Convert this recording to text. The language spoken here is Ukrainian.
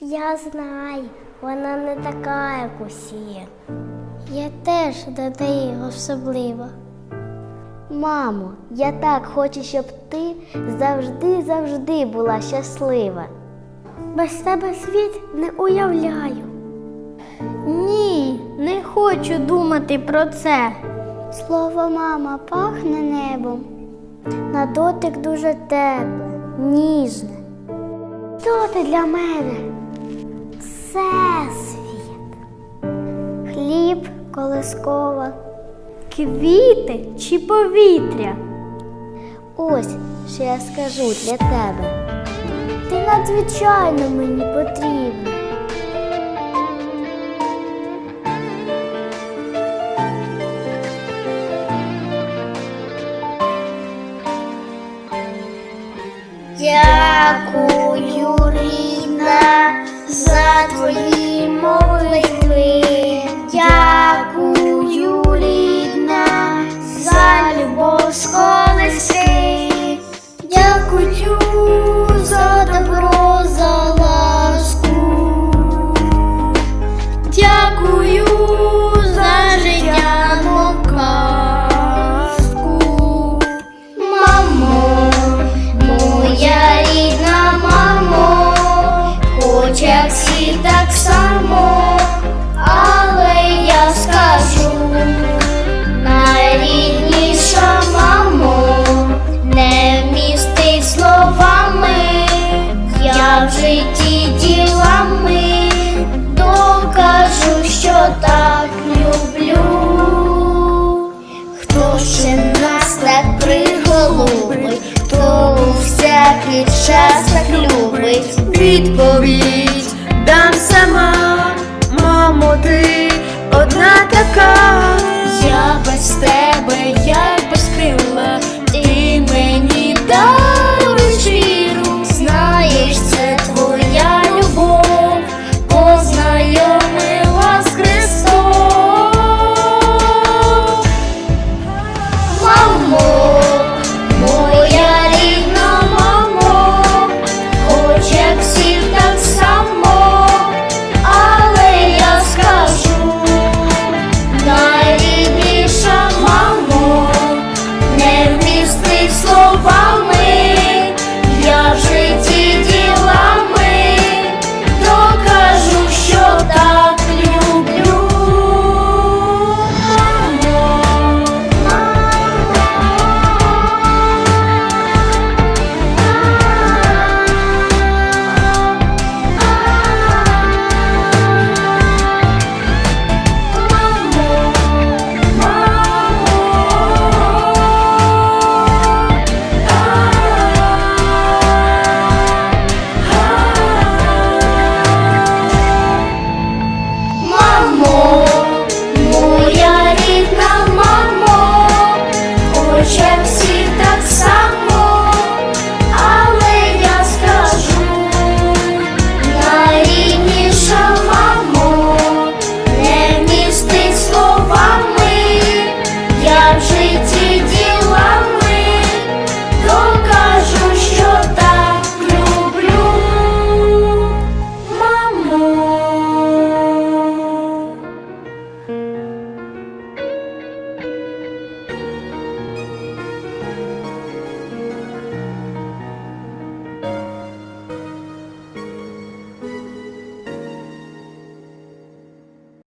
Я знаю, вона не така, як усі. Я теж до неї особлива. Мамо, я так хочу, щоб ти завжди-завжди була щаслива. Без тебе світ не уявляю. Ні, не хочу думати про це. Слово мама пахне небом. На дотик дуже тепле, ніжне. Що ти для мене? Всесвіт. Хліб колискова. Квіти чи повітря? Ось що я скажу для тебе. Ти надзвичайно мені потрібна. Дякую, хоч як всі так само, але я скажу, найрідніша мамо, не вмістить словами, я в житті ділами докажу, що так люблю. Хто ще нас так приголубить, хто у всякий час так любить. Відповідь